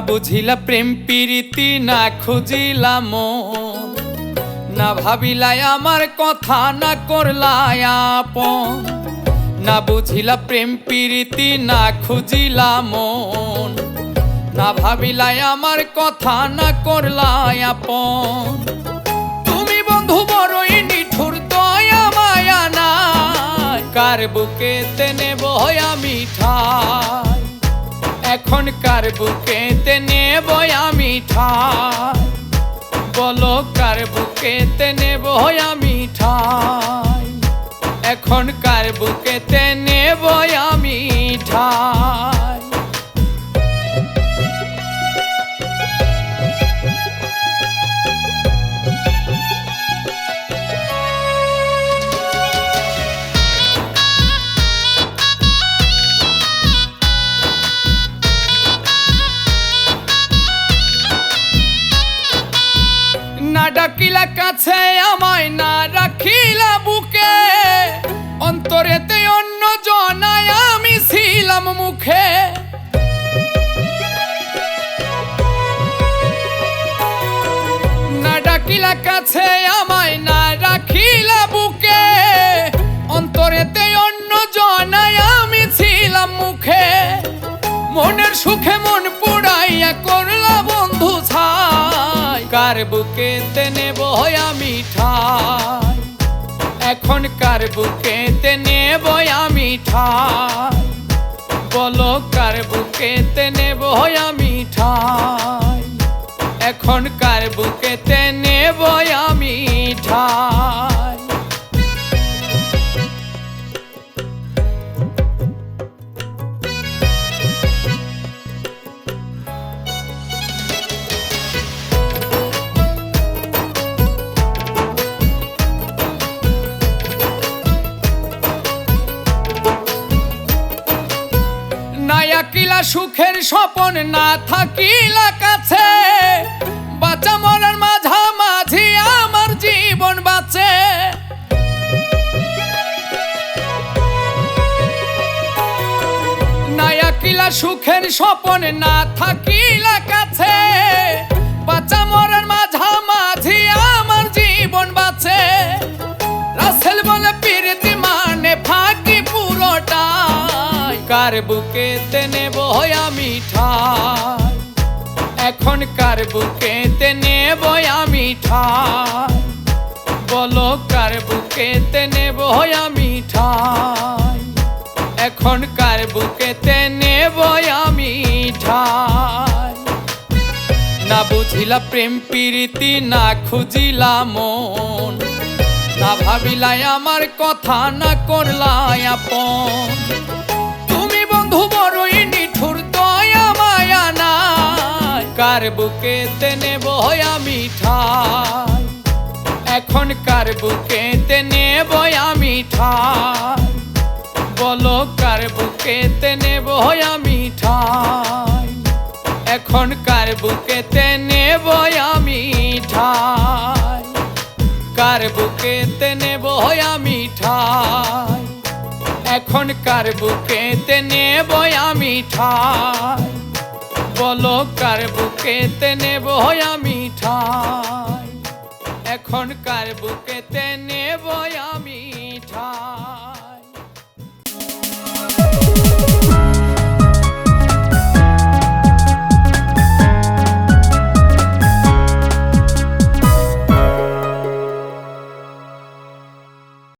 বুঝিলা প্রেম প্রীতি না খুঁজিলা মন। না ভাবিলাই আমার কথা, না করলাই আপন। না বুঝিলা প্রেম প্রীতি না খুঁজিলা মন। না ভাবিলাই আমার কথা, না করলাই আপন। তুমি বন্ধু বড়ই নিঠুর, দয়া, মায়া নাই। কার বুকে তেনে বয়া মিঠাই এখন কার বুকে বয়া মিঠা বলো কার বুকেতে নেব হয়া মিঠাই এখন কার বুকে ডাকিলা কাছে আমায় না রাখিলা বুকে। অন্তরেতে অন্য জনায় আমি ছিলাম মুখে। না ডাকিলা কাছে আমায় না রাখিলা বুকে। অন্তরেতে অন্য জনায় আমি ছিলাম মুখে। মনের সুখে মন বুকে তেনে বয়া মিঠাই এখন কার বুকে তেনে বয়া মিঠাই বলো কার বুকে তেনে বয়া মিঠাই এখন কার বুকে তেনে বয়া সুখের স্বপন না থাকিলা কাছে বাচ্চা মরার মাঝামাঝি আমার জীবন বাঁচে। নায়াকিলা সুখের স্বপন না থাকিলা কাছে বাচ্চা মরার মাঝামাঝি পুরোটাই কার বুকে তেনে বয়া মিঠাই এখন কার বুকে তেনে বয়া মিঠাই বলো কার বুকে তেনে বয়া মিঠাই এখন কার বুকে তেনে বয়া মিঠাই না বুঝিলা প্রেম প্রীতি, না খুঁজিলা মন। না ভাবিলাই আমার কথা, না করলাই আপন। বড়ই নিঠুর দয়া মায়া নাই। কার বুকে তেনে বয়া মিঠাই এখন কার বুকে তেনে বয়া মিঠাই বলো কার বুকে তেনে বয়া মিঠাই এখন কার বুকে তেনে বয়া মিঠাই কার বুকে তেনে বয়া মিঠাই এখন কার বুকে তেনে বয়া মিঠা? বলো কার বুকে তেনে বয়া মিঠা? এখন কার বুকে তেনে বয়া মিঠাই